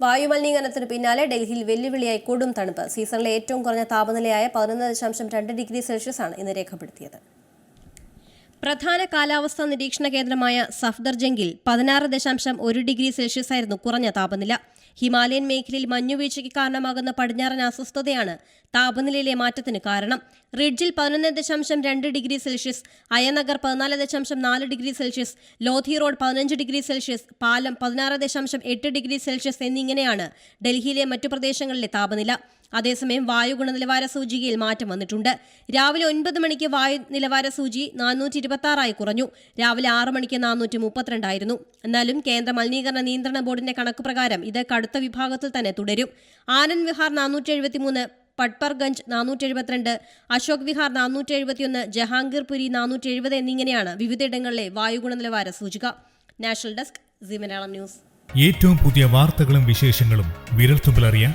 വായുമലിനീകരണത്തിന് പിന്നാലെ ഡൽഹിയിൽ വെല്ലുവിളിയായി കൊടും തണുപ്പ്. സീസണിലെ ഏറ്റവും കുറഞ്ഞ താപനിലയായ പതിനൊന്ന് ദശാംശം രണ്ട് ഡിഗ്രി സെൽഷ്യസ് ആണ് ഇന്ന് രേഖപ്പെടുത്തിയത്. പ്രധാന കാലാവസ്ഥാ നിരീക്ഷണ കേന്ദ്രമായ സഫ്ദർജംഗിൽ പതിനാറ് ദശാംശം ഒരു ഡിഗ്രി സെൽഷ്യസ് ആയിരുന്നു കുറഞ്ഞ താപനില. ഹിമാലയൻ മേഖലയിൽ മഞ്ഞുവീഴ്ചയ്ക്ക് കാരണമാകുന്ന പടിഞ്ഞാറൻ അസ്വസ്ഥതയാണ് താപനിലയിലെ മാറ്റത്തിന് കാരണം. റിഡ്ജിൽ പതിനൊന്ന് ദശാംശം രണ്ട് ഡിഗ്രി സെൽഷ്യസ് അയനഗർ പതിനാല് ദശാംശം നാല് ഡിഗ്രി സെൽഷ്യസ് ലോധി റോഡ് പതിനഞ്ച് ഡിഗ്രി സെൽഷ്യസ് പാലം പതിനാറ് ദശാംശം എട്ട് ഡിഗ്രി സെൽഷ്യസ് എന്നിങ്ങനെയാണ് ഡൽഹിയിലെ മറ്റു പ്രദേശങ്ങളിലെ താപനില. അതേസമയം വായു ഗുണനിലവാര സൂചികയിൽ മാറ്റം വന്നിട്ടുണ്ട്. രാവിലെ ഒൻപത് മണിക്ക് വായു നിലവാര സൂചി നാനൂറ്റി ഇരുപത്തി കുറഞ്ഞു. രാവിലെ ആറ് മണിക്ക് നാനൂറ്റി മുപ്പത്തിരണ്ടായിരുന്നു എന്നാലും കേന്ദ്ര മലിനീകരണ നിയന്ത്രണ ബോർഡിന്റെ കണക്ക് പ്രകാരം ഇത് കടുത്ത വിഭാഗത്തിൽ തന്നെ തുടരും. ആനന്ദ് വിഹാർ നാനൂറ്റി എഴുപത്തിമൂന്ന് പട്പർഗഞ്ച് നാനൂറ്റി എഴുപത്തിരണ്ട് അശോക് വിഹാർ നാനൂറ്റി എഴുപത്തിയൊന്ന് ജഹാംഗീർപുരി നാനൂറ്റി എഴുപത് എന്നിങ്ങനെയാണ് വിവിധയിടങ്ങളിലെ വായു ഗുണനിലവാര സൂചിക. National desk news. ഏറ്റവും പുതിയ വാർത്തകളും വിശേഷങ്ങളും വിരൽത്തുമ്പിലറിയാൻ